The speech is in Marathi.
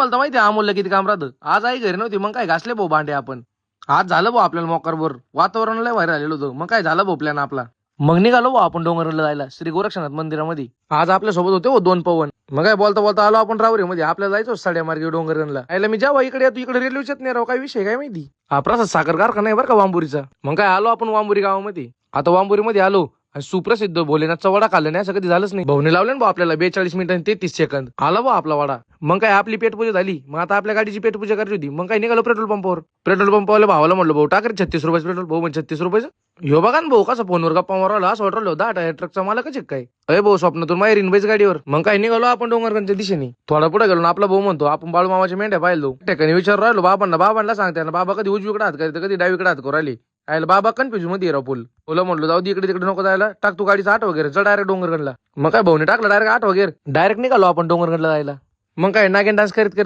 तुम्हाला तर माहिती आहे अमोलला किती काम राहतं. आज आई घरी नव्हती मग काय घासले भाऊ भांडे आपण? आज झालं भाऊ आपल्याला मोकरवर. वातावरण लय बाहेर आलेलं होतं. मग काय झालं भाऊ प्लॅन आपला? मग निघालो भाऊ आपण डोंगरला जायला श्री गोरक्षनाथ मंदिरामध्ये. आज आपल्यासोबत होते हो दोन पवन. मग काय बोलता बोलता आलो आपण रावरी मध्ये आपल्याला जायचो साड्या मार्गे डोंगरला आयला मी जेव्हा इकडे येतो इकडे रेल्वेच्यात नाही राव. काय विषय काय माहिती? हा प्रसाद साखर कारखाना आहे बरं का वांबुरीचा. मग काय आलो आपण वांबुरी गावामध्ये. आता वांबुरी मध्ये आलो. आणि सुप्रसिद्ध भोलेनाथचा वडा खाल्ला नाही असं कधी झालंच नाही. भाऊने लावले ना भाऊ आपल्याला बेचाळीस मिनिट आणि तेहतीस सेकंद आला भाऊ आपला वडा. मग काय आपली पेटपूजा झाली. मग आता आपल्या गाडीची पेटपूजा करायची होती. मग काय निघालो पेट्रोल पंपावर. पेट्रोल पंपावर भावाला म्हटलं भाऊ टाकर छत्तीस रुपयाचं पेट्रोल. भाऊ म्हणजे छत्तीस रुपयाचं? ह्यो बघा ना भाऊ कसं फोनवर गप्पा मारवला असं वाटलं दहा टायर ट्रकचा मला कसे काय? अरे भाऊ स्वप्नातून माहेर इनबाईच गाडीवर. मग काय निघालो आपण डोंगरगंजच्या दिशेने. थोडा पुढे गेलो ना आपला भाऊ म्हणतो आपण बाळू मामाच्या मेंढ्या पाहिलो ठिकाणी विचार राहिलो बाबांना बाबांना सांगते. ना बाबा कधी उजवीकडे हात करते कधी डावीकडे हात करू राहिली. आयला बाबा कन्फ्युजमध्ये राव पूल. ओला म्हणलो जाऊ दे इकडे तिकडे नको जायला. टाक तू गाडीचा आठ वगैरे. चल डायरेक्ट डोंगरगडला. मग काय भाऊने टाकला डायरेक्ट आठ वगैरे. डायरेक्ट निघालो आपण डोंगरगडला जायला. मग काय नागेन डान्स करीत करत